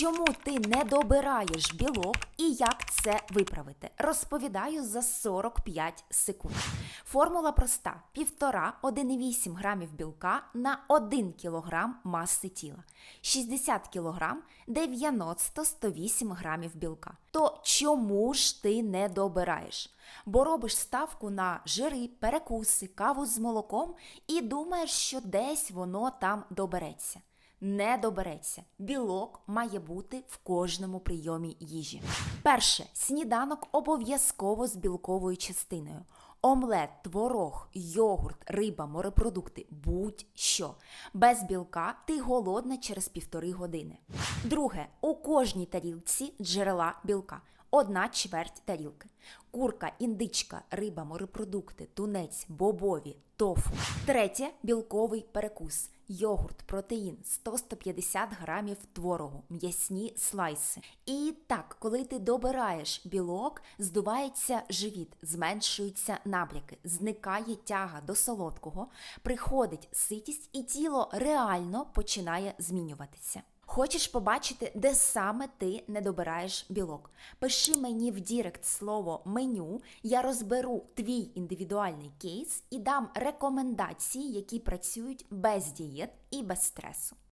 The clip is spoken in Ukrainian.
Чому ти не добираєш білок і як це виправити? Розповідаю за 45 секунд. Формула проста: 1,5-1,8 грамів білка на 1 кг маси тіла. 60 кг 90-108 грамів білка. То чому ж ти не добираєш? Бо робиш ставку на жири, перекуси, каву з молоком і думаєш, що десь воно там добереться не добереться. Білок має бути в кожному прийомі їжі. Перше, сніданок обов'язково з білковою частиною. Омлет, творог, йогурт, риба, морепродукти будь-що. Без білка ти голодна через півтори години. Друге, у кожній тарілці джерела білка. Одна чверть тарілки. Курка, індичка, риба, морепродукти, тунець, бобові, тофу. Третє білковий перекус. Йогурт, протеїн, 100-150 грамів творогу, м'ясні слайси. І так, коли ти добираєш білок, здувається живіт, зменшуються набряки, зникає тяга до солодкого, приходить ситість, і тіло реально починає змінюватися. Хочеш побачити, де саме ти не добираєш білок? Пиши мені в Дірект слово меню, я розберу твій індивідуальний кейс і дам рекомендації, які працюють без дієт і без стресу.